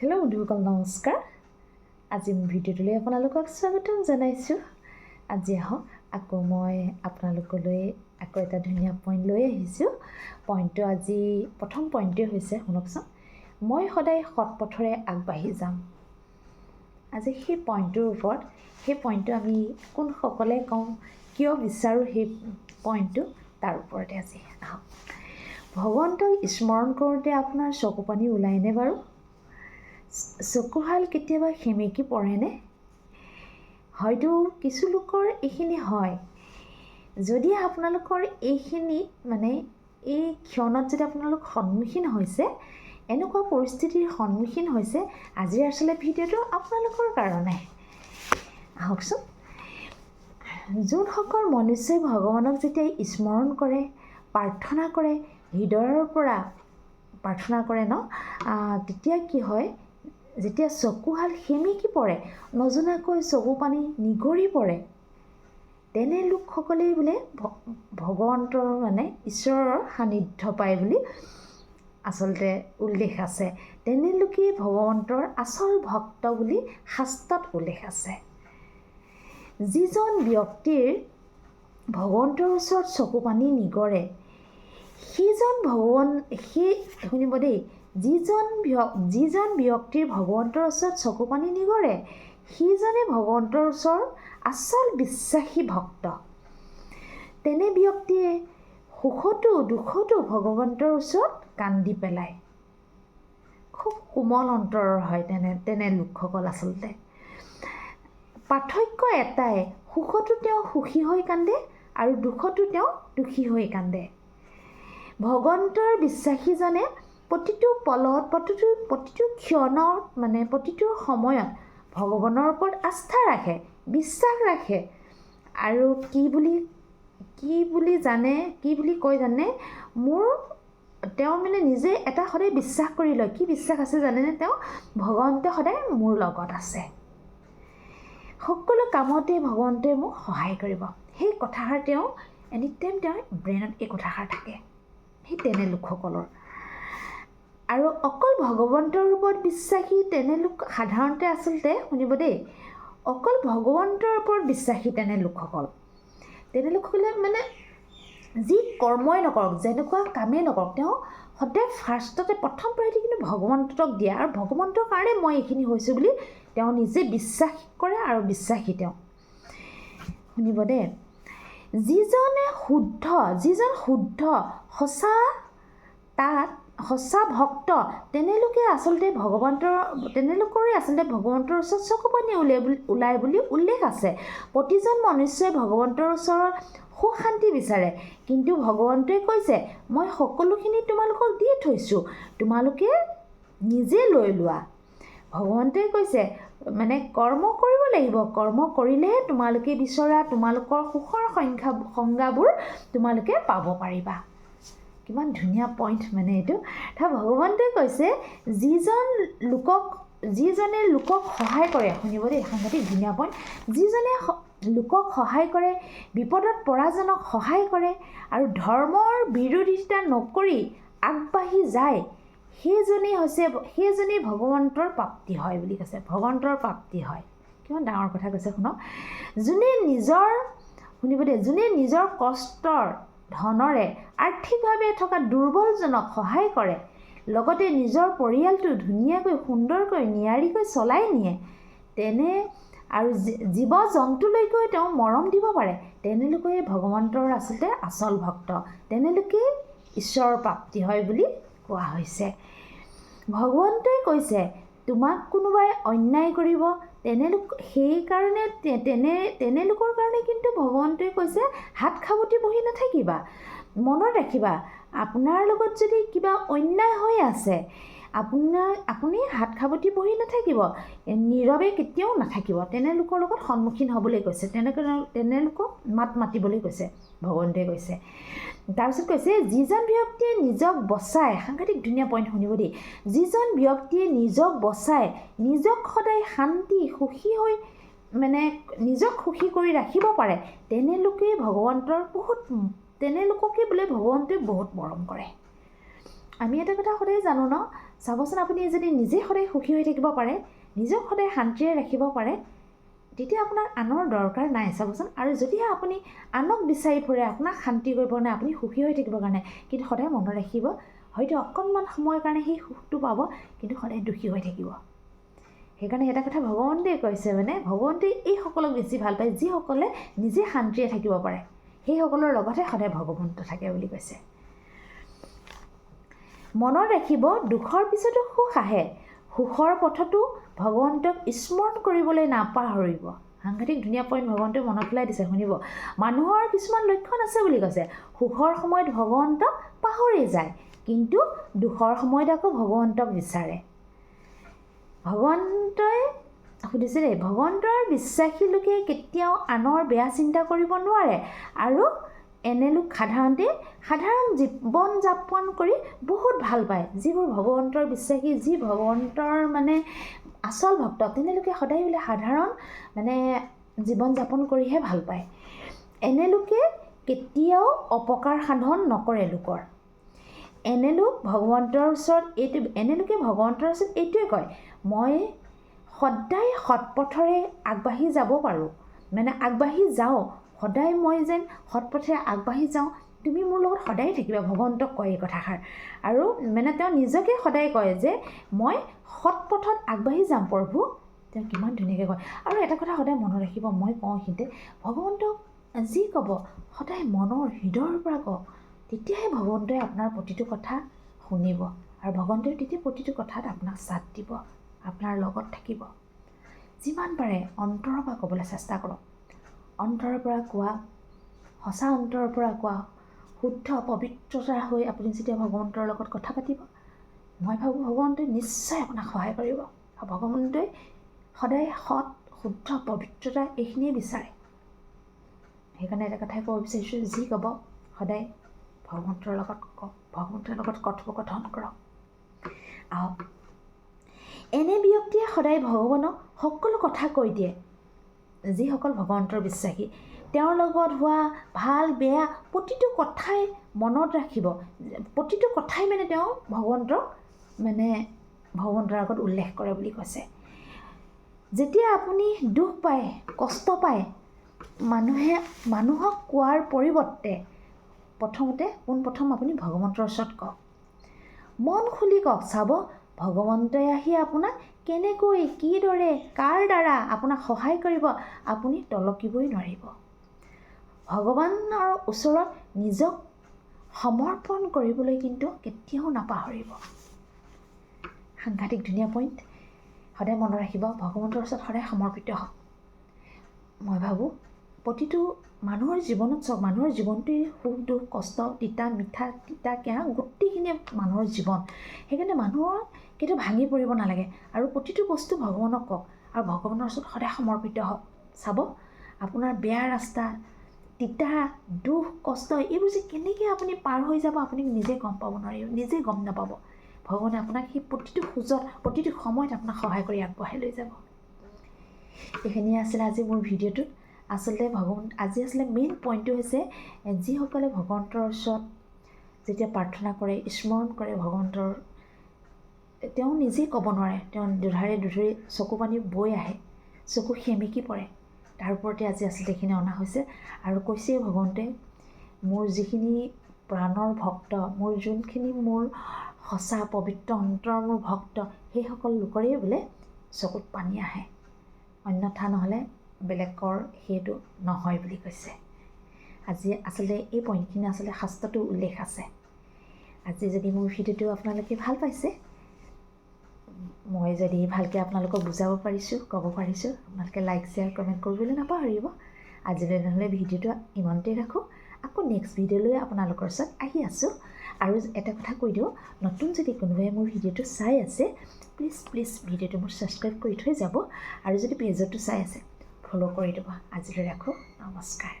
Hello বন্ধুসকল নমস্কাৰ। আজি মোৰ ভিডিঅ'টোলৈ আপোনালোকক স্বাগতম জনাইছোঁ। আজি আহক আকৌ মই আপোনালোকলৈ আকৌ এটা ধুনীয়া পইণ্ট লৈ আহিছোঁ। পইণ্টটো আজি প্ৰথম পইণ্টটোৱে হৈছে শুনকচোন। মই সদায় সৎ পথৰে আগবাঢ়ি যাম। আজি সেই পইণ্টটোৰ ওপৰত সেই পইণ্টটো আমি কোনসকলে কওঁ কিয় বিচাৰোঁ সেই পইণ্টটো তাৰ ওপৰতে আজি আহক। ভগৱন্তক স্মৰণ কৰোঁতে আপোনাৰ চকু পানী ওলায়নে বাৰু? চকুহাল কেতিয়াবা সেমেকি পৰেনে? হয়তো কিছু লোকৰ এইখিনি হয়। যদি আপোনালোকৰ এইখিনিত মানে এই ক্ষণত যদি আপোনালোক সন্মুখীন হৈছে এনেকুৱা পৰিস্থিতিৰ সন্মুখীন হৈছে আজিৰ আচলতে ভিডিঅ'টো আপোনালোকৰ কাৰণে। আহকচোন। যোনসকল মনুষ্যই ভগৱানক যেতিয়া স্মৰণ কৰে প্ৰাৰ্থনা কৰে হৃদয়ৰ পৰা প্ৰাৰ্থনা কৰে ন তেতিয়া কি হয়? যেতিয়া চকুহাল সেমেকি পৰে নজনাকৈ চকু পানী নিগৰি পৰে। তেনে লোকসকলেই বোলে ভগৱন্তৰ মানে ঈশ্বৰৰ সান্নিধ্য পায় বুলি আচলতে উল্লেখ আছে। তেনে লোকেই ভগৱন্তৰ আচল ভক্ত বুলি শাস্ত্ৰত উল্লেখ আছে। যিজন ব্যক্তিৰ ভগৱন্তৰ ওচৰত চকু পানী নিগৰে সেইজন ভগৱান সেই শুনিব দেই যিজন যিজন ব্যক্তিৰ ভগৱন্তৰ ওচৰত চকু পানী নিগৰে সিজনে ভগৱন্তৰ ওচৰৰ আচল বিশ্বাসী ভক্ত। তেনে ব্যক্তিয়ে সুখতো দুখতো ভগৱন্তৰ ওচৰত কান্দি পেলায়। খুব কোমল অন্তৰৰ হয় তেনে তেনে লোকসকল আচলতে। পাৰ্থক্য এটাই সুখতো তেওঁ সুখী হৈ কান্দে আৰু দুখতো তেওঁ দুখী হৈ কান্দে। ভগৱন্তৰ বিশ্বাসীজনে প্ৰতিটো পলত প্ৰতিটো প্ৰতিটো ক্ষণত মানে প্ৰতিটো সময়ত ভগৱানৰ ওপৰত আস্থা ৰাখে বিশ্বাস ৰাখে। আৰু কি বুলি কি বুলি জানে কি বুলি কয় জানে? মোৰ তেওঁ মানে নিজে এটা সদায় বিশ্বাস কৰি লয়। কি বিশ্বাস আছে জানেনে তেওঁ? ভগৱন্তে সদায় মোৰ লগত আছে। সকলো কামতে ভগৱন্তই মোক সহায় কৰিব। সেই কথাষাৰ তেওঁ এনি টাইম তেওঁৰ ব্ৰেইনত এই কথাষাৰ থাকে। সেই তেনে লোকসকলৰ। আৰু অকল ভগৱন্তৰ ওপৰত বিশ্বাসী তেনে লোক সাধাৰণতে আচলতে শুনিব দেই অকল ভগৱন্তৰ ওপৰত বিশ্বাসী তেনে লোকসকল। তেনে লোকসকলে মানে যি কৰ্মই নকৰক যেনেকুৱা কামেই নকৰক তেওঁ সদায় ফাৰ্ষ্টতে প্ৰথম প্ৰায়ৰিটি কিন্তু ভগৱন্তক দিয়ে আৰু ভগৱন্তৰ কাৰণে মই এইখিনি হৈছোঁ বুলি তেওঁ নিজে বিশ্বাস কৰে আৰু বিশ্বাসী তেওঁ। শুনিব দেই যিজনে শুদ্ধ যিজন শুদ্ধ সঁচা তাত সঁচা ভক্ত তেনেলোকে আচলতে ভগৱন্তৰ তেনেলোকৰে আচলতে ভগৱন্তৰ ওচৰত চকু পানী উলিয়াই বুলি ওলাই বুলি উল্লেখ আছে। প্ৰতিজন মনুষ্যই ভগৱন্তৰ ওচৰত সুখ শান্তি বিচাৰে। কিন্তু ভগৱন্তই কৈছে মই সকলোখিনি তোমালোকক দি থৈছোঁ। তোমালোকে নিজে লৈ লোৱা। ভগৱন্তই কৈছে মানে কৰ্ম কৰিব লাগিব। কৰ্ম কৰিলেহে তোমালোকে বিচৰা তোমালোকৰ সুখৰ সংখ্যা সংজ্ঞাবোৰ তোমালোকে পাব পাৰিবা। কিমান ধুনীয়া পইণ্ট মানে এইটো। তাৰ ভগৱন্তই কৈছে যিজন লোকক যিজনে লোকক সহায় কৰে শুনিব দেই সাংঘাতিক ধুনীয়া পইণ্ট যিজনে লোকক সহায় কৰে বিপদত পৰাজনক সহায় কৰে আৰু ধৰ্মৰ বিৰোধিতা নকৰি আগবাঢ়ি যায় সেইজনেই হৈছে সেইজনেই ভগৱন্তৰ প্ৰাপ্তি হয় বুলি কৈছে ভগৱন্তৰ প্ৰাপ্তি হয়। কিমান ডাঙৰ কথা কৈছে শুনক। যোনে নিজৰ শুনিব দেই যোনে নিজৰ কষ্টৰ ধনেৰে আৰ্থিকভাৱে থকা দুৰ্বলজনক সহায় কৰে। লগতে নিজৰ পৰিয়ালটো ধুনীয়াকৈ সুন্দৰকৈ নিয়াৰিকৈ চলাই নিয়ে। তেনে আৰু জীৱ জন্তুলৈকৈ তেওঁ মৰম দিব পাৰে। তেনেলোকে ভগৱন্তৰ আচলতে আচল ভক্ত। তেনেলোকেই ঈশ্বৰৰ প্ৰাপ্তি হয় বুলি কোৱা হৈছে। ভগৱন্তই কৈছে তোমাক কোনোবাই অন্যায় কৰিব তেনেলোক সেইকাৰণে তেনে তেনেলোকৰ কাৰণে কিন্তু ভগৱন্তই কৈছে হাত সাৱটি বহি নাথাকিবা। মনত ৰাখিবা আপোনাৰ লগত যদি কিবা অন্যায় হৈ আছে আপোনাৰ আপুনি হাত সাৱটি বহি নাথাকিব। নীৰৱে কেতিয়াও নাথাকিব। তেনেলোকৰ লগত সন্মুখীন হ'বলৈ কৈছে। তেনেকৈ তেনেলোকক মাত মাতিবলৈ কৈছে ভগৱন্তই কৈছে। তাৰপিছত কৈছে যিজন ব্যক্তিয়ে নিজক বচাই সাংঘাতিক ধুনীয়া পইণ্ট শুনিব দেই। যিজন ব্যক্তিয়ে নিজক বচাই নিজক সদায় শান্তি সুখী হৈ মানে নিজক সুখী কৰি ৰাখিব পাৰে তেনেলোকেই ভগৱন্তৰ বহুত তেনেলোককে বোলে ভগৱন্তই বহুত মৰম কৰে। আমি এটা কথা সদায় জানো ন? চাবচোন আপুনি যদি নিজে সদায় সুখী হৈ থাকিব পাৰে নিজক সদায় শান্তিৰে ৰাখিব পাৰে তেতিয়া আপোনাক আনৰ দৰকাৰ নাই চাবচোন। আৰু যদিহে আপুনি আনক বিচাৰি ফুৰে আপোনাক শান্তি কৰিব নাই আপুনি সুখী হৈ থাকিবৰ কাৰণে কিন্তু সদায় মনত ৰাখিব হয়তো অকণমান সময়ৰ কাৰণে সেই সুখটো পাব কিন্তু সদায় দুখী হৈ থাকিব। সেইকাৰণে এটা কথা ভগৱন্তই কৈছে মানে ভগৱন্তই এইসকলক বেছি ভাল পায় যিসকলে নিজে শান্তিৰে থাকিব পাৰে। সেইসকলৰ লগতহে সদায় ভগৱন্ত থাকে বুলি কৈছে। মনত ৰাখিব দুখৰ পিছতো সুখ আহে। সুখৰ পথতো ভগৱন্তক স্মৰণ কৰিবলৈ নাপাহৰিব। সাংঘাতিক ধুনীয়া পইণ্ট ভগৱন্তই মনত পেলাই দিছে শুনিব। মানুহৰ কিছুমান লক্ষণ আছে বুলি কৈছে। সুখৰ সময়ত ভগৱন্তক পাহৰি যায় কিন্তু দুখৰ সময়ত আকৌ ভগৱন্তক বিচাৰে। ভগৱন্তই সুধিছে দেই ভগৱন্তৰ বিশ্বাসী লোকে কেতিয়াও আনৰ বেয়া চিন্তা কৰিব নোৱাৰে আৰু এনে লোক সাধাৰণতে সাধাৰণ জীৱন যাপন কৰি বহুত ভাল পায়। যিবোৰ ভগৱন্তৰ বিশ্বাসী যি ভগৱন্তৰ মানে আচল ভক্ত তেনেলোকে সদায় বোলে সাধাৰণ মানে জীৱন যাপন কৰিহে ভাল পায়। এনে লোকে কেতিয়াও অপকাৰ সাধন নকৰে লোকৰ। এনে লোক ভগৱন্তৰ ওচৰত এইটো এনে লোকে ভগৱন্তৰ ওচৰত এইটোৱে কয় মই সদায় সৎপথৰে আগবাঢ়ি যাব পাৰোঁ। মানে আগবাঢ়ি যাওঁ সদায় মই যেন সৎপথেৰে আগবাঢ়ি যাওঁ তুমি মোৰ লগত সদায় থাকিবা ভগৱন্তক কয় এই কথাষাৰ। আৰু মানে তেওঁ নিজকে সদায় কয় যে মই সৎপথত আগবাঢ়ি যাম প্ৰভু। তেওঁ কিমান ধুনীয়াকৈ কয়। আৰু এটা কথা সদায় মনত ৰাখিব মই কওঁ সিহঁতে ভগৱন্তক যি ক'ব সদায় মনৰ হৃদয়ৰ পৰা কওক তেতিয়াহে ভগৱন্তই আপোনাৰ প্ৰতিটো কথা শুনিব আৰু ভগৱন্তই তেতিয়া প্ৰতিটো কথাত আপোনাক চাথ দিব আপোনাৰ লগত থাকিব। যিমান পাৰে অন্তৰৰ পৰা ক'বলৈ চেষ্টা কৰক। অন্তৰৰ পৰা কোৱা সঁচা অন্তৰৰ পৰা কোৱা শুদ্ধ পবিত্ৰতা হৈ আপুনি যেতিয়া ভগৱন্তৰ লগত কথা পাতিব মই ভাবোঁ ভগৱন্তই নিশ্চয় আপোনাক সহায় কৰিব। আৰু ভগৱন্তই সদায় সৎ শুদ্ধ পবিত্ৰতা এইখিনিয়ে বিচাৰে। সেইকাৰণে এটা কথাই ক'ব বিচাৰিছোঁ যি ক'ব সদায় ভগৱন্তৰ লগত কওক ভগৱন্তৰ লগত কথোপকথন কৰক। আহক। এনে ব্যক্তিয়ে সদায় ভগৱানক সকলো কথা কৈ দিয়ে। যিসকল ভগৱন্তৰ বিশ্বাসী তেওঁৰ লগত হোৱা ভাল বেয়া প্ৰতিটো কথাই মনত ৰাখিব। প্ৰতিটো কথাই মানে তেওঁ ভগৱন্তক মানে ভগৱন্তৰ আগত উল্লেখ কৰে বুলি কৈছে। যেতিয়া আপুনি দুখ পায় কষ্ট পায় মানুহে মানুহক কোৱাৰ পৰিৱৰ্তে প্ৰথমতে পোনপ্ৰথম আপুনি ভগৱন্তৰ ওচৰত কওক। মন খুলি কওক চাব ভগৱন্তই আহি আপোনাক কেনেকৈ কিদৰে কাৰ দ্বাৰা আপোনাক সহায় কৰিব আপুনি তলকিবই নোৱাৰিব। ভগৱানৰ ওচৰত নিজক সমৰ্পণ কৰিবলৈ কিন্তু কেতিয়াও নাপাহৰিব। সাংঘাতিক ধুনীয়া পইণ্ট সদায় মনত ৰাখিব ভগৱন্তৰ ওচৰত সদায় সমৰ্পিত হওক। মই ভাবোঁ প্ৰতিটো মানুহৰ জীৱনত চাওক মানুহৰ জীৱনটোৱেই সুখ দুখ কষ্ট তিতা মিঠা তিতা কেঁহা গোটেইখিনিয়ে মানুহৰ জীৱন। সেইকাৰণে মানুহৰ কেতিয়াও ভাঙি পৰিব নালাগে। আৰু প্ৰতিটো বস্তু ভগৱানক কওক। আৰু ভগৱানৰ ওচৰত সদায় সমৰ্পিত হওক। চাব আপোনাৰ বেয়া ৰাস্তা তিতা দুখ কষ্ট এইবোৰ যে কেনেকৈ আপুনি পাৰ হৈ যাব আপুনি নিজে গম পাব নোৱাৰিব নিজে গম নাপাব। ভগৱানে আপোনাক সেই প্ৰতিটো খোজত প্ৰতিটো সময়ত আপোনাক সহায় কৰি আগবঢ়াই লৈ যাব। এইখিনিয়ে আছিলে আজি মোৰ ভিডিঅ'টোত। আচলতে ভগৱান আজি আচলতে মেইন পইণ্টটো হৈছে যিসকলে ভগৱন্তৰ ওচৰত যেতিয়া প্ৰাৰ্থনা কৰে স্মৰণ কৰে ভগৱন্তৰ তেওঁ নিজেই ক'ব নোৱাৰে। তেওঁ দুধাৰে দুধৰি চকু পানী বৈ আহে চকু সেমেকি পৰে। তাৰ ওপৰতে আজি আচলতে এইখিনি অনা হৈছে। আৰু কৈছেই ভগৱন্তে মোৰ যিখিনি প্ৰাণৰ ভক্ত মোৰ যোনখিনি মোৰ সঁচা পবিত্ৰ অন্তৰ মোৰ ভক্ত সেইসকল লোকৰেই বোলে চকুত পানী আহে। অন্যথা নহ'লে বেলেগৰ সেইটো নহয় বুলি কৈছে। আজি আচলতে এই পইণ্টখিনি আচলতে শাস্ত্ৰটো উল্লেখ আছে। আজি যদি মোৰ ভিডিঅ'টো আপোনালোকে ভাল পাইছে মই যদি ভালকৈ আপোনালোকক বুজাব পাৰিছোঁ ক'ব পাৰিছোঁ আপোনালোকে লাইক শ্বেয়াৰ কমেণ্ট কৰিবলৈ নাপাহৰিব। আজিলৈ নহ'লে ভিডিঅ'টো ইমানতেই ৰাখোঁ। আকৌ নেক্সট ভিডিঅ'লৈ আপোনালোকৰ ওচৰত আহি আছোঁ। আৰু এটা কথা কৈ দিওঁ নতুন যদি কোনোবাই মোৰ ভিডিঅ'টো চাই আছে প্লিজ প্লিজ ভিডিঅ'টো মোৰ ছাবস্ক্ৰাইব কৰি থৈ যাব। আৰু যদি পেজতো চাই আছে ফ'ল' কৰি দিব আজিলৈ ৰাখোঁ নমস্কাৰ